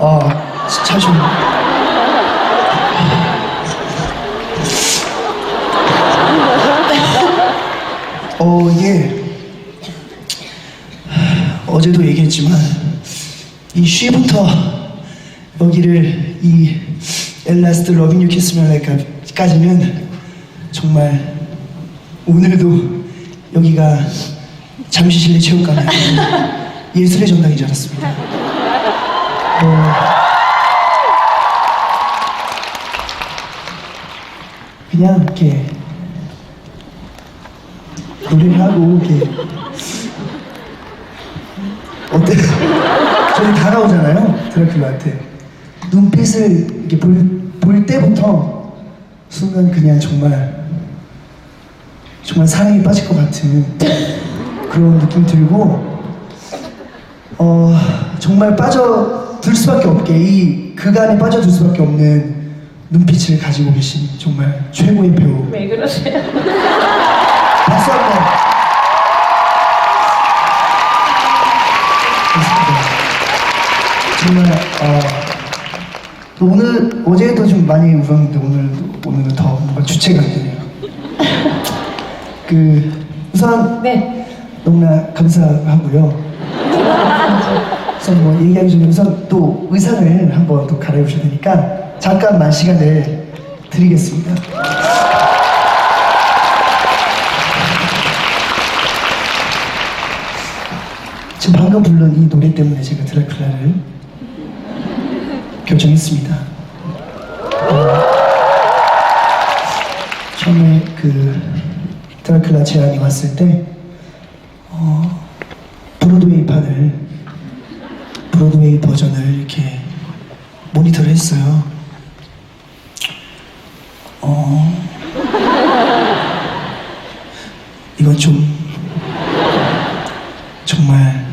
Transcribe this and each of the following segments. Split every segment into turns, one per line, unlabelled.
아, 잠시만요. 어, 이게 어제도 얘기했지만 이 쉬부터 여기를 이 엘라스트 러빙 유 키스 멜라이까지는 정말 오늘도 여기가 잠시 실내 체육관이 예술의 전당인 줄 알았습니다. 어, 그냥 이렇게 노래를 하고 이렇게 어때? 저희 다가오잖아요 드라큘라한테 눈빛을 이렇게 볼, 볼 때부터 순간 그냥 정말 정말 사랑에 빠질 것 같은 그런 느낌 들고 어 정말 빠져 들 수밖에 없게 이 그간에 빠져들 수밖에 없는 눈빛을 가지고 계신 정말 최고의 배우
왜 그러세요?
박수 한번 정말 어, 또 오늘 어제도 좀 많이 울었는데 오늘 오늘은 더 뭔가 주체가 되네요. 그 우선
네.
너무나 감사하고요. 뭐 얘기하기 전에 또 의상을 한번 또 갈아입으셔야 되니까 잠깐만 시간을 드리겠습니다. 지금 방금 부른 이 노래 때문에 제가 드라큘라를 결정했습니다. 어, 처음에 그 드라큘라 제안이 왔을 때 어, 브로드웨이판을 브로드웨이 버전을 이렇게 모니터를 했어요. 어, 이건 좀 정말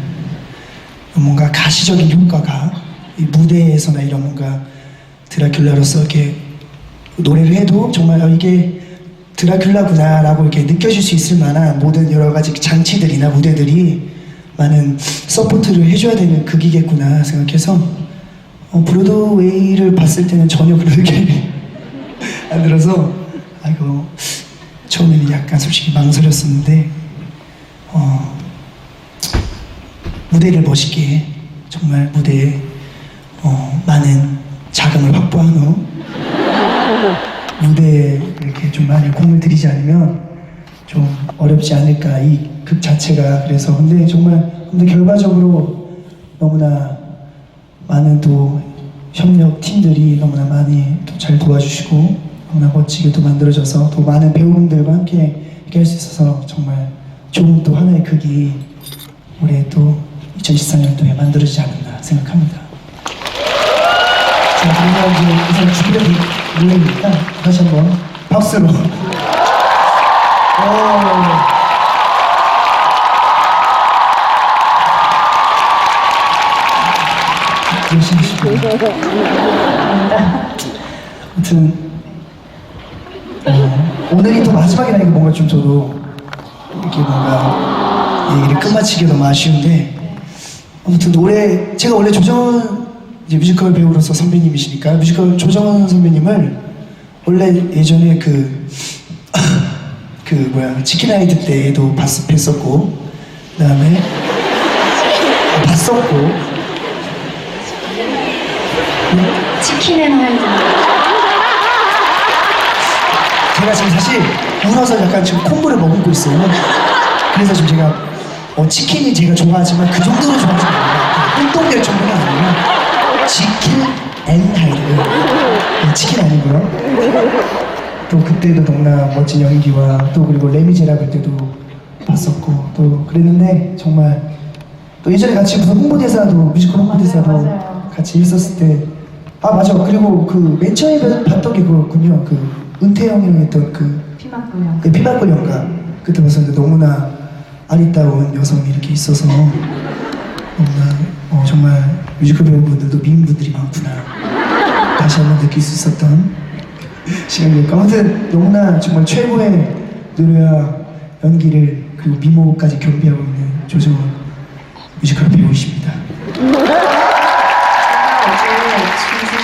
뭔가 가시적인 효과가 이 무대에서나 이런 뭔가 드라큘라로서 이렇게 노래를 해도 정말 어, 이게 드라큘라구나라고 이렇게 느껴질 수 있을 만한 모든 여러 가지 장치들이나 무대들이 많은 서포트를 해줘야 되는 극이겠구나 생각해서 어, 브로드웨이를 봤을 때는 전혀 그렇게 안 들어서 아이고 처음에는 약간 솔직히 망설였었는데 어, 무대를 멋있게 정말 무대에 어, 많은 자금을 확보한 후 무대에 이렇게 좀 많이 공을 들이지 않으면 좀 어렵지 않을까 이 극 자체가. 그래서 근데 정말 근데 결과적으로 너무나 많은 또 협력 팀들이 너무나 많이 또 잘 도와주시고 너무나 멋지게 또 만들어져서 또 많은 배우분들과 함께 이렇게 할 수 있어서 정말 좋은 또 하나의 극이 올해 또 2014년도에 만들어지지 않았나 생각합니다. 자, 그러면 이제 우선 준비된 노래니까 다시 한번 박수로. 오. 열심히 시고 아무튼 어, 오늘이 또 마지막이라니까 뭔가 좀 저도 이렇게 뭔가 얘기를 끝마치기 너무 아쉬운데 아무튼 노래 제가 원래 조정은 이제 뮤지컬 배우로서 선배님이시니까 뮤지컬 조정은 선배님을 원래 예전에 그, 그 뭐야 치킨 아이드 때도 봤, 뵀었고 그 다음에 봤었고
치킨 앤 하이드.
제가 지금 사실 울어서 약간 지금 콧물을 머금고 있어요. 그래서 지금 제가 어, 치킨이 제가 좋아하지만 그 정도로 좋아하지 않아요. 똥똥될 정도는 아니에요. 치킨 앤 하이드. 네, 치킨 아니고요. 또 그때도 너무나 멋진 연기와 또 그리고 레미제라블 때도 봤었고 또 그랬는데 정말 또 예전에 같이 무슨 홍보대사도 뮤지컬 홍보대사도
네, 맞아요.
같이 있었을 때 아 맞아 그리고 그 맨 처음에 봤던 게 그거였군요 그 은퇴형이랑 했던 그
피막고요.
네, 피발골 연가 그때 봤었는데 너무나 아리따운 여성이 이렇게 있어서 너무나 어, 정말 뮤지컬 배우분들도 미인분들이 많구나. 다시 한번 느낄 수 있었던 시간이었고 아무튼 너무나 정말 최고의 노래와 연기를 그리고 미모까지 겸비하고 있는 조정원 뮤지컬 배우이십니다.
어제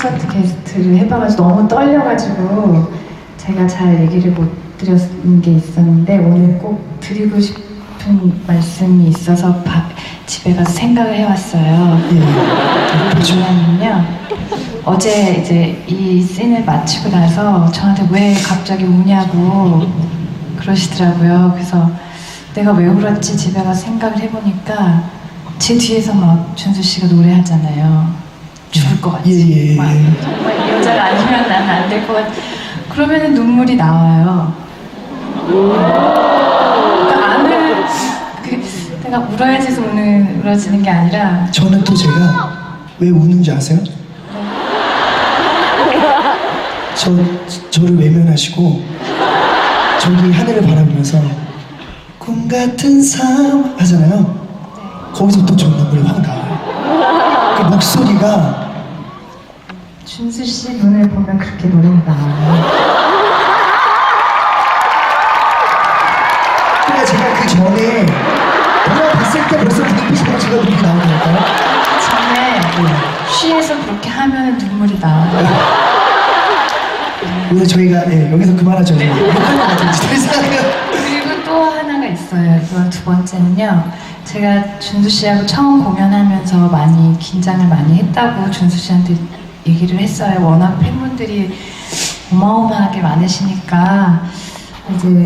콘서트 게스트를 해봐가지고 너무 떨려가지고 제가 잘 얘기를 못 드렸는 게 있었는데 오늘 꼭 드리고 싶은 말씀이 있어서 밥, 집에 가서 생각을 해왔어요.
예. 그렇죠.
뭐냐면요. 어제 이제 이 씬을 마치고 나서 저한테 왜 갑자기 우냐고 그러시더라고요. 그래서 내가 왜 울었지 집에 가서 생각을 해보니까 제 뒤에서 막 준수 씨가 노래하잖아요. 죽을 것 같지.
예, 예,
막
예.
정말 이 여자가 아니면 난 안 될 것 같. 그러면은 눈물이 나와요. 그러니까 안을 그 내가 울어야지 해서 우는 울어지는 게 아니라
저는 또 제가 왜 우는지 아세요? 저 저를 외면하시고 저기 하늘을 바라보면서 꿈 같은 삶 하잖아요. 거기서 또 저 눈물이 확 나와요. 그 목소리가
준수 씨 눈을 보면 그렇게 나와요.
그러니까 제가 그 전에 영화 봤을 때 벌써 눈빛으로 제가 눈물이 나오는 걸까요?
전에 쉬에서 그렇게 하면 눈물이 나와요.
오늘 저희가 예, 여기서 그만하죠. 네. 것.
번째는요. 제가 준수 씨하고 처음 공연하면서 많이 긴장을 많이 했다고 준수 씨한테 얘기를 했어요. 워낙 팬분들이 어마어마하게 많으시니까 이제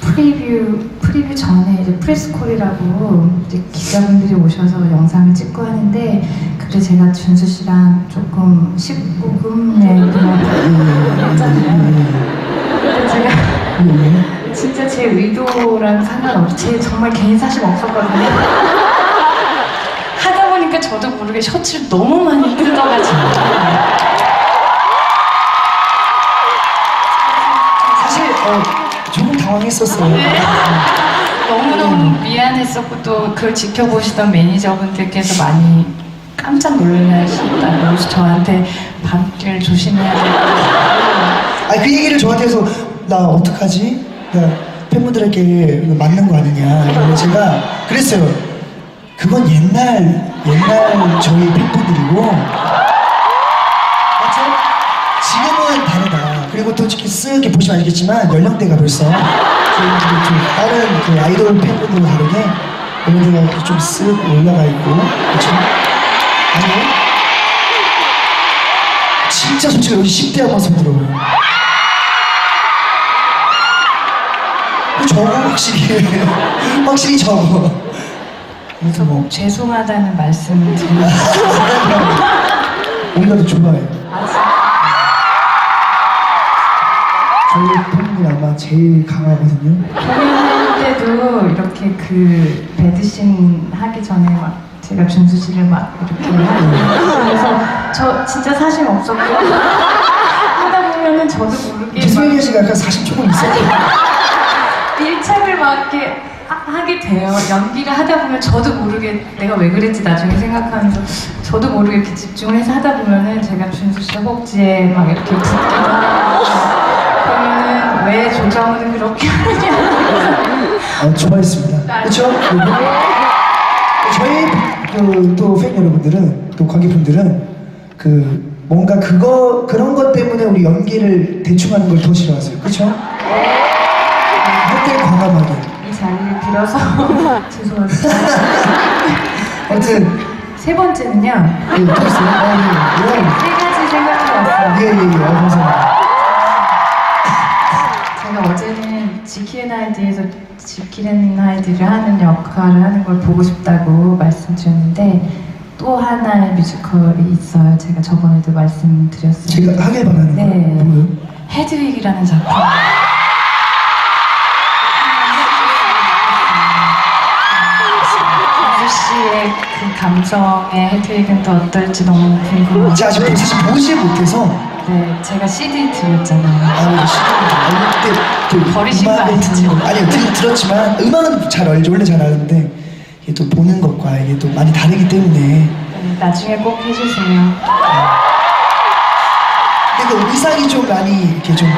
프리뷰 프리뷰 전에 이제 프레스콜이라고 이제 기자분들이 오셔서 영상을 찍고 하는데 그때 제가 준수 씨랑 조금 19금에 그냥 했잖아요. 근데 제가
예.
진짜 제 의도랑 상관없이 제 정말 개인 사심 없었거든요. 하다 보니까 저도 모르게 셔츠를 너무 많이 뜯어가지고
사실 어, 조금 당황했었어요.
너무너무 미안했었고 또 그걸 지켜보시던 매니저분들께서 많이 깜짝 놀라시다고 저한테 밤길 조심해야 된다고
아니 그 얘기를 저한테 해서 나 어떡하지? 나 팬분들에게 맞는 거 아니냐. 그래서 제가 그랬어요. 그건 옛날 옛날 저희 팬분들이고 맞죠? 지금은 다르다. 그리고 또 이렇게 쓱 보시면 알겠지만 연령대가 벌써 저희들이 좀 다른 그 아이돌 팬분들과 다르게 연령대가 좀쓱 올라가 있고 그렇죠? 아니요? 진짜 솔직히 여기 10대 아빠 소리 들어요. 저거 확실히 확실히 저거. 그래서 뭐
죄송하다는 말씀을 드리고
우리가 더 좋아해.
아,
저희 팬분이 아마 제일 강하거든요.
공연할 때도 이렇게 그 배드신 하기 전에 막 제가 준수 씨를 막 이렇게 하고 그래서 저 진짜 사심 없었고 하다 보면은 저도 모르게 막
씨가 약간 40초가 있어요.
밀착을 막 이렇게 하, 게 돼요. 연기를 하다 보면 저도 모르게 내가 왜 그랬지 나중에 생각하면서 저도 모르게 이렇게 집중을 해서 하다 보면은 제가 준수 씨 허벅지에 막 이렇게 붙기도 하고 그러면은 왜 조정은 그렇게 하느냐
어, 좋아했습니다. 그렇죠? 저희 그, 또팬 여러분들은 또 관객분들은 그 뭔가 그거 그런 것 때문에 우리 연기를 대충 하는 걸 더 싫어하세요. 그렇죠? 할때 과감하게.
이 자리를 빌어서 죄송합니다.
아무튼
세 번째는요.
예, 또 있어요? 아, 예, 예.
세 가지 생각해 왔어요.
예, 예, 예. 아, 감사합니다.
제가 어제는 지키앤 하이드에서 지키앤 하이드를 하는 역할을 하는 걸 보고 싶다고 말씀드렸는데 또 하나의 뮤지컬이 있어요. 제가 저번에도 말씀드렸어요.
제가 하길 바라는 거
네.
뭐예요?
헤드윅이라는 작품. 감성의 헤드윅은 또 어떨지 너무 궁금해요.
제가 아직 사실 보질 못해서
네, 제가 CD 드렸잖아요.
아, 시간이 그때 그
버리신 거
음악을
아니죠?
듣는 거 아니요 들, 들었지만 음악은 잘 알죠 원래 잘 아는데 이게 또 보는 것과 이게 또 많이 다르기 때문에
네, 나중에 꼭 해주세요.
근데 그 의상이 좀 많이 이렇게 좀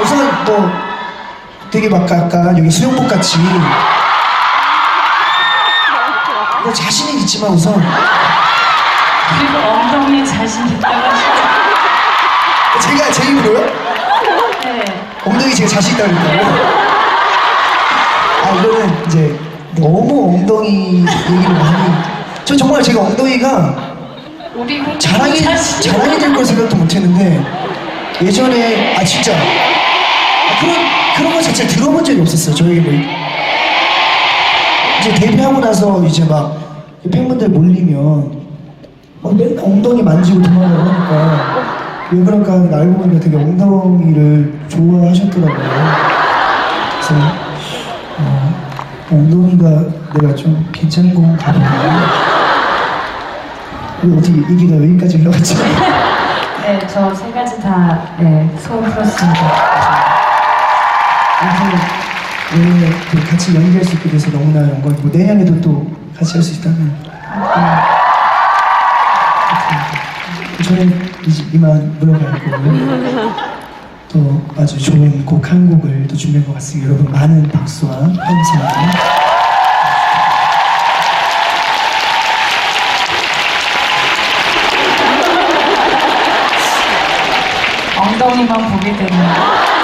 우선 뭐 되게 막 아까 여기 수영복 같이 뭐 자신은 있지만 우선
그리고 엉덩이에 자신 있다고 하시죠.
제가 제 입으로요?
네.
엉덩이 제가 자신 있다고 그랬다고요? 아 이거는 이제 너무 엉덩이 얘기를 많이 저 정말 제가 엉덩이가
우리 엉덩이
자랑이
자신
자랑이 될 걸 생각도 못 했는데 예전에 아 진짜 아, 그런 그런 거 자체 들어본 적이 없었어요 저에게 뭐 이제 데뷔하고 나서 이제 막 팬분들 몰리면 막 맨날 엉덩이 만지고 도망가고 하니까 왜 그럴까 하는데 알고 보니까 되게 엉덩이를 좋아하셨더라고요 그래서 어, 엉덩이가 내가 좀 괜찮은 건가 보다 왜 어떻게 얘기가 여기까지 흘러갔지?
네, 저 세 가지 다 네, 소원 풀었습니다.
또 같이 연기할 수 있게 돼서 너무나 영광이고 내년에도 또 같이 할 수 있다면 네. 저는 이제 이만 물러갈 거고요. 또 아주 좋은 곡 한 곡을 또 준비한 것 같습니다. 여러분 많은 박수와 함성.
엉덩이만 보게 되는